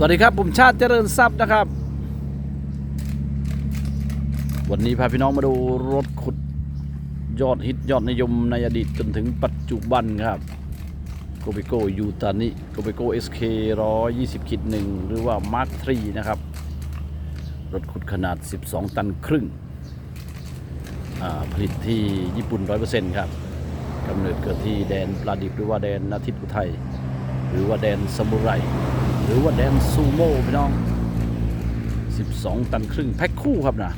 สวัสดีครับผมชาติเจริญทรัพย์นะครับ วันนี้พาพี่น้องมาดูรถขุดยอดฮิตยอดนิยมในอดีตจนถึงปัจจุบันครับโกเบโกยูตานิโกเบโก SK 120คิดหนึ่งหรือว่า Mark 3นะครับ รถขุดขนาด 12 ตันครึ่ง ผลิตที่ญี่ปุ่น 100%ครับกำเนิดเกิดที่แดนปลาดิบหรือว่าแดนนาทิตอุทัยหรือว่าแดนซามูไร หรือว่าแดนซูโม่พี่น้อง 12 ตันครึ่งแพ็คคู่ครับนะ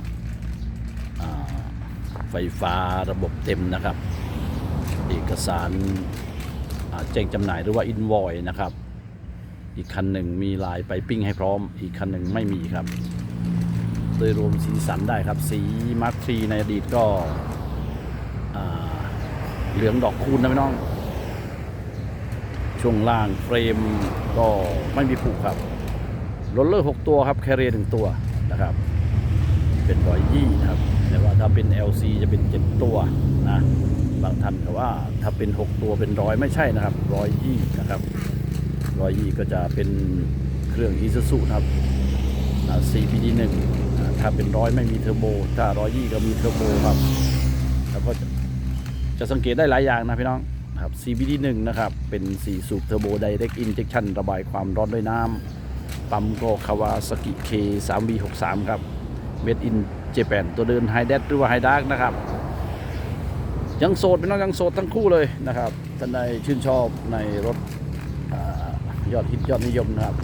ไฟฟ้าระบบเต็มนะครับ เอกสารแจ้งจำหน่ายหรือว่าอินวอยนะครับ อีกคันหนึ่งมีลายไปปิ้งให้พร้อม อีกคันหนึ่งไม่มีครับ โดยรวมสีสันได้ครับ สีมาร์คทรีในอดีตก็เหลืองดอกคูณนะพี่น้อง ช่วงล่างเฟรมก็ไม่มีผูกครับโรลเลอร์ 6 ตัวครับ แคเรียหนึ่งตัวนะครับ เป็นร้อยยี่นะครับ แต่ว่าถ้าเป็น LC จะเป็น 7 ตัวนะ บางท่านก็ว่าถ้าเป็น 6 ตัวเป็นร้อยไม่ใช่นะครับร้อยยี่นะครับร้อยยี่ก็จะเป็นเครื่องอีซูซูครับอ่า CPD 1อ่าถ้าเป็นร้อยไม่มีเทอร์โบ ถ้าร้อยยี่ก็มีเทอร์โบครับ แล้วก็จะสังเกตได้หลายอย่างนะพี่น้อง นะครับ CBD 1นะครับ เป็น 4 สูบเทอร์โบ Direct Injection ระบายความร้อนด้วยน้ำ ปั๊มก็คาวาสกิ K 3 V 6 3 ครับ Made in Japan ตัวเดิน High d e หรือว่า High Dark นะครับ ยังโสดเป็นน้องยังโสดทั้งคู่เลยนะครับท่านใดชื่นชอบในรถอยอดฮิตยอดนิยมนะครับ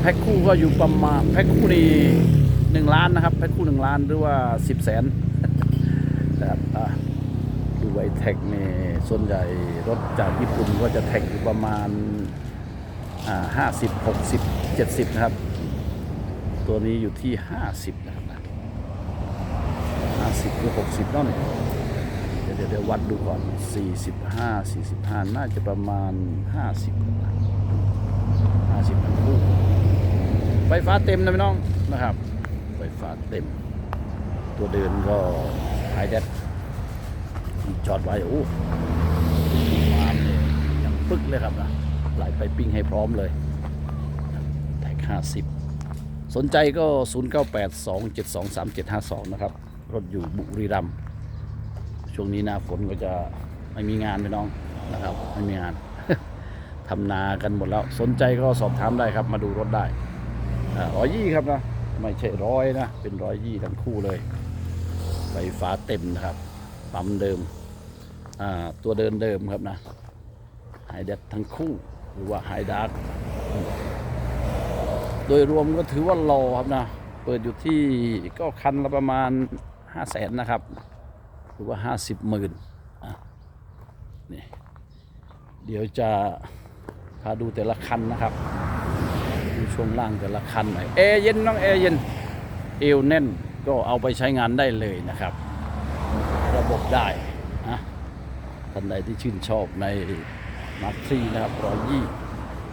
แพ็คคู่ก็อยู่ประมาณแพ็คคู่นี่หนึ่งล้านนะครับ แพ็คคู่หนึ่งล้านหรือว่าสิบแสน ไวแท็กเนี่ส่วนใหญ่รถจากญี่ปุ่นก็จะแท็กอยู่ประมาณห้าสิบหกสิบเจ็ดสิบนะครับ ตัวนี้อยู่ที่ห้าสิบนะครับห้าสิบหรือหกสิบนั่นเดี๋ยวเดี๋ยวเดี๋ยววัดดูก่อนสี่สิบห้าสี่สิบห้าน่าจะประมาณห้าสิบห้าสิบคู่ไฟฟ้าเต็มนะพี่น้องนะครับ ไฟฟ้าเต็ม ตัวเดินก็ไฮแดด จอดไว้โอ้มาเลยยังปึ๊กเลยครับนะไหลไปปิ้งให้พร้อมเลยแท็กห้าสิบสนใจก็ 0 9 8 2 7 2 3 7 5 2 นะครับ รถอยู่บุรีรัมย์ช่วงนี้หน้าฝนก็จะไม่มีงานไปน้องนะครับไม่มีงานทำนากันหมดแล้ว สนใจก็สอบถามได้ครับ มาดูรถได้ร้อยยี่ครับนะ ไม่ใช่ร้อยนะ เป็นร้อยยี่ทั้งคู่เลยไฟฟ้าเต็มนะครับ ปั๊มเดิม ตัวเดินเดิมครับนะไฮเดดทั้งคู่หรือว่าไฮดาร์โดยรวมก็ถือว่ารอครับนะ เปิดอยู่ที่ก็คันละประมาณ 5 0 0แสนนะครับ หรือว่า 50หมื่นนี่เดี๋ยวจะพาดูแต่ละคันนะครับ ดูช่วงล่างแต่ละคันหน่อยแอร์เย็นน้องแอร์เย็นเอวแน่นก็เอาไปใช้งานได้เลยนะครับ ระบบได้ ท่านใดที่ชื่นชอบในมาร์ทีนะครับร้อยยี่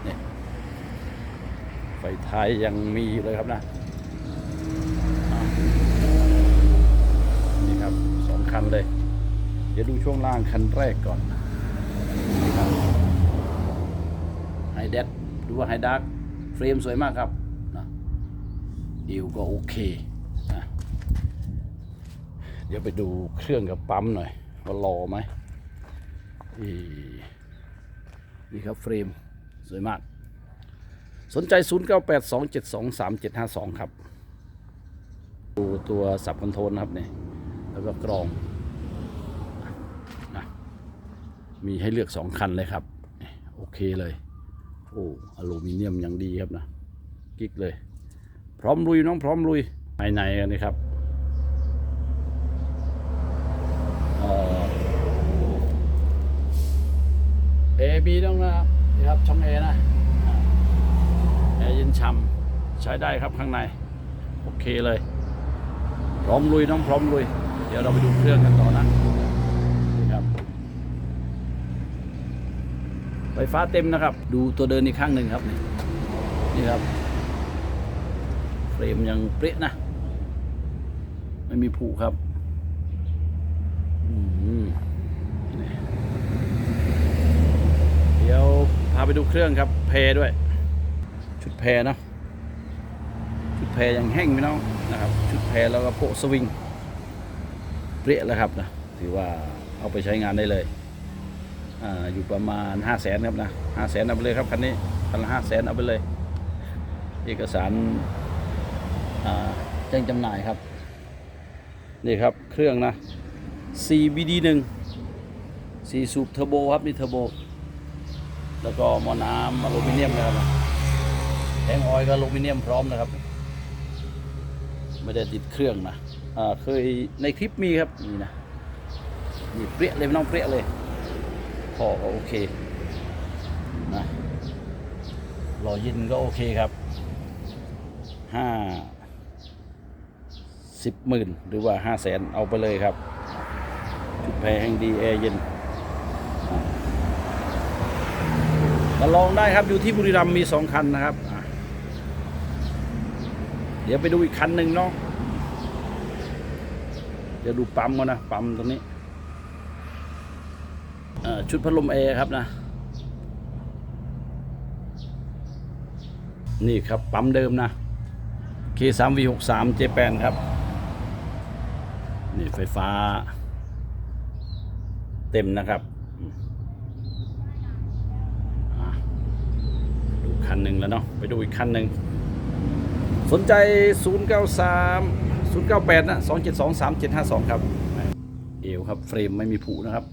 เนี่ยไฟท้ายยังมีเลยครับนะนี่ครับสองคันเลย เดี๋ยวดูช่วงล่างคันแรกก่อนนี่ครับไฮเดดหรือว่าไฮดาร์กเฟรมสวยมากครับนะอิวก็โอเคนะเดี๋ยวไปดูเครื่องกับปั๊มหน่อย ว่ารอไหม นี่ครับเฟรมสวยมาก สนใจ 0982723752 ครับ ดูตัวสับคอนโทรลนะครับนี่แล้วก็กรองนะมีให้เลือก 2 คันเลยครับ โอเคเลย โอ้อลูมิเนียมอย่างดีครับนะ กิ๊กเลย พร้อมลุยน้องพร้อมลุยภายในกันนี่ครับ เอ บีต้องนะครับนี่ครับช่องเอนะแอร์เย็นช่ำใช้ได้ครับข้างใน โอเคเลย พร้อมลุยน้องพร้อมลุย เดี๋ยวเราไปดูเครื่องกันต่อนะนี่ครับไฟฟ้าเต็มนะครับ ดูตัวเดินอีกข้างหนึ่งครับนี่นี่ครับเฟรมยังเปรี้ยนะ ไม่มีผุครับ อืม เดี๋ยว พาไปดูเครื่องครับ เพด้วย ชุดแพรเนาะชุดแพรยังแห้งพี่น้องนะครับ ชุดแพรแล้วก็โปะสวิงเปรี้ยแล้วครับนะถือว่าเอาไปใช้งานได้เลยออยู่ประมาณ5 0 0แสนครับนะห้าแสนเอาไปเลยครับคันนี้คันละห้าแสนเอาไปเลย เอกสารแจ้งจำหน่ายครับ นี่ครับเครื่องนะ CBD 1 4สูบเทอร์โบครับนี่เทอร์โบ แล้วก็หมอน้ำอลูมิเนียมนะครับแทงออยก็อลูมิเนียมพร้อมนะครับ ไม่ได้ติดเครื่องนะอ่าเคยในคลิปมีครับนี่นะนี่เปรี้ยเลยไม่ต้องเปรี้ยเลยพอก็โอเคนะรอยินก็โอเคครับห้าสิบหมื่นหรือว่าห้าแสนเอาไปเลยครับชุดแพงดีแอร์เย็น มาลองได้ครับอยู่ที่บุรีรัมย์มีสองคันนะครับ เดี๋ยวไปดูอีกคันหนึ่งเนาะเดี๋ยวดูปั๊มก่อนนะปั๊มตรงนี้ชุดพัดลมแอร์ครับนะ นี่ครับปั๊มเดิมนะ K3V63 เจแปนครับ นี่ไฟฟ้า เต็มนะครับ ดู คันหนึ่งแล้วเนาะไปดูอีกคันหนึ่งสนใจ 093 098 นะ 272 3752 ครับ เอวครับ เฟรมไม่มีผุนะครับ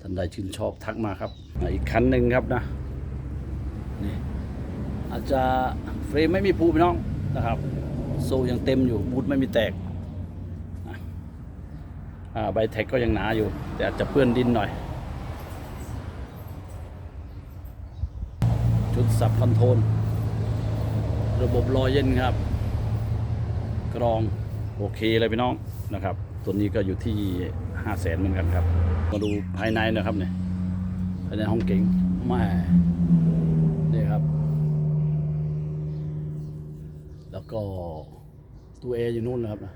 ท่านใดชื่นชอบทักมาครับอีกคันหนึ่งครับนะนี่อาจจะเฟรมไม่มีผุพี่น้องนะครับ โซยังเต็มอยู่บูทไม่มีแตกใบแท็กก็ยังหนาอยู่ แต่อาจจะเปื้อนดินหน่อย ชุด สับคอนโทรลระบบรอยเย็นครับ กรองโอเคเลยพี่น้องนะครับ ตัวนี้ก็อยู่ที่ห้าแสนเหมือนกันครับ มาดูภายในนะครับเนี่ยภายในห้องเก๋งแม่นี่ครับ แล้วก็ตัวเออยู่นู่นนะครับนะ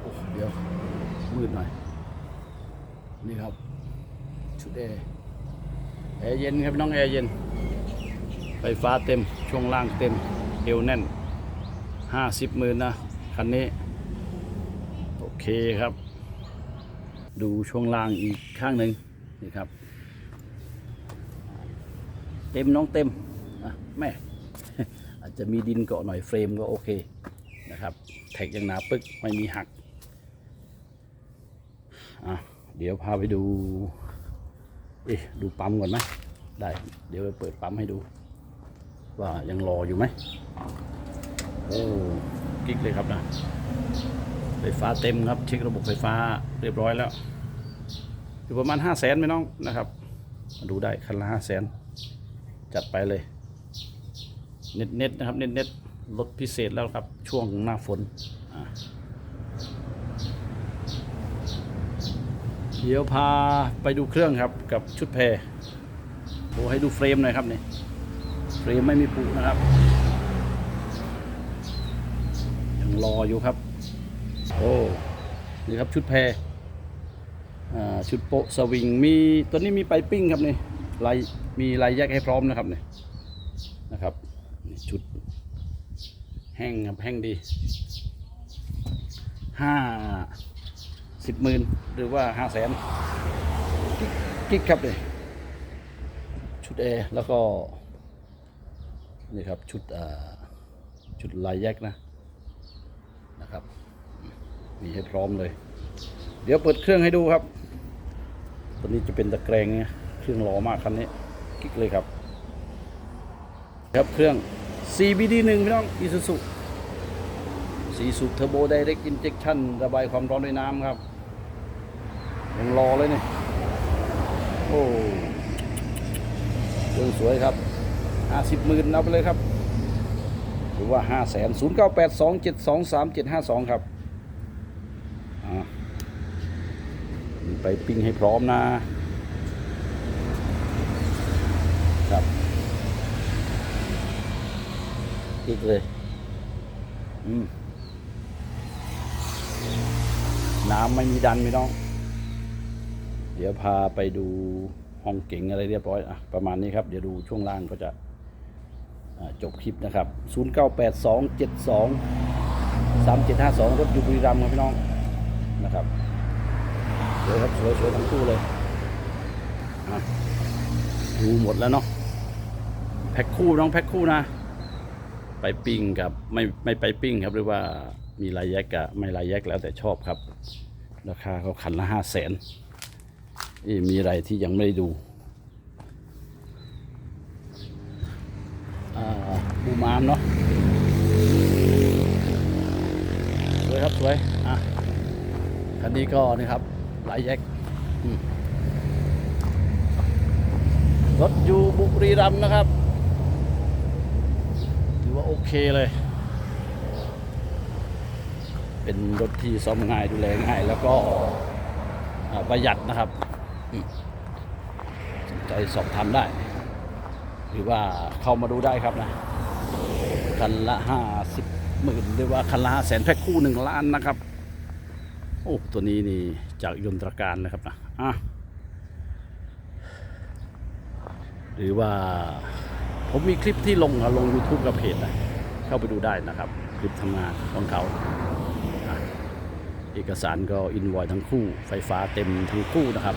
โอ้เดี๋ยวมืดหน่อยนี่ครับชุดแอร์แอร์เย็นครับพี่น้องแอร์เย็น ไฟฟ้าเต็ม ช่วงล่างเต็ม เอวแน่นห้าสิบหมื่นนะ คันนี้ โอเคครับ ดูช่วงล่างอีกข้างหนึ่งนี่ครับ เต็มน้องเต็มอะแม่อาจจะมีดินเกาะหน่อยเฟรมก็โอเคนะครับ แท็กยังหนาปึกไม่มีหักอะเดี๋ยวพาไปดู เอ๊ะดูปั๊มก่อนไหมได้ เดี๋ยวไปเปิดปั๊มให้ดู ว่ายังรออยู่ไหมโอ้กิ๊กเลยครับนะไฟฟ้าเต็มครับ เช็คระบบไฟฟ้าเรียบร้อยแล้วอยู่ประมาณห้าแสนไหมน้องนะครับมาดูได้คันละห้าแสนจัดไปเลย เน็ตเน็ตๆนะครับ เน็ตเน็ตๆลดพิเศษแล้วครับ ช่วงหน้าฝนเดี๋ยวพาไปดูเครื่องครับกับชุดแพรโอ้ให้ดูเฟรมหน่อยครับเนี่เฟ รมไม่มีผุนะครับยังรออยู่ครับ โอ้นี่ครับชุดแพรชุดโปะสวิงมีตัวนี้มีไปปิ้งครับนี่ลายมีลายแยกให้พร้อมนะครับนี่นะครับชุดแห้งครับแห้งดีห้าสิบหมื่นหรือว่าห้าแสนกิ๊กครับเลยชุดเอแล้วก็ นี่ครับชุดชุดลายแยกนะนะครับ มีให้พร้อมเลย เดี๋ยวเปิดเครื่องให้ดูครับ ตัวนี้จะเป็นตะแกรงเนี่ยเครื่องล่อมากคันนี้กิ๊กเลยครับ ครับเครื่อง CBD 1พี่น้อง Isuzu สีสูบเทอร์โบไดเรกอินเจคชั่นระบายความร้อนด้วยน้ำครับยังรอเลยเนี่ยโอ้เครื่องสวยครับ ห้าสิบหมื่นเอาไปเลยครับ หรือว่าห้าแสนศูนย์เก้าแปดสองเจ็ดสองสามเจ็ดห้าสองครับไปปิ้งให้พร้อมนะครับอีกเลย อืม น้ำไม่มีดันไม่ต้อง เดี๋ยวพาไปดูห้องเก๋งอะไรเรียบร้อยอะประมาณนี้ครับ เดี๋ยวดูช่วงล่างก็จะ จบคลิปนะครับ 098272 3752 รถอยู่บุรีรัมย์ครับพี่น้องนะครับสวยครับสวยสวยทั้งคู่เลยดูหมดแล้วเนาะแพ็คคู่น้องแพ็คคู่นะ ไปปิ้งกับไม่ไม่ไปปิ้งครับหรือว่ามีลายแยกกับไม่ลายแยกแล้วแต่ชอบครับ ราคาเขาคันละห้าแสนมีอะไรที่ยังไม่ได้ดูอ่า บูมามเนาะสวยครับสวยอะคันนี้ก็นี่ครับลายแยกรถอยู่บุรีรัมย์นะครับ ถือว่าโอเคเลย เป็นรถที่ซ่อมง่ายดูแลง่ายแล้วก็ประหยัดนะครับสนใจสอบถามได้ หรือว่าเข้ามาดูได้ครับนะ คันละห้าสิบหมื่นหรือว่าคันละห้าแสนแพ็คคู่หนึ่งล้านนะครับ โอ้ ตัวนี้นี่จากยนตรการนะครับนะอะหรือว่าผมมีคลิปที่ลงลง YouTube กับเพจนะเข้าไปดูได้นะครับ คลิปทำงานของเขา เอกสารก็อินวอยทั้งคู่ ไฟฟ้าเต็มทั้งคู่นะครับ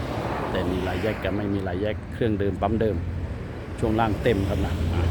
แต่มีรายแยกกับไม่มีรายแยกเครื่องเดิมปั๊มเดิม ช่วงล่างเต็มครับนะะ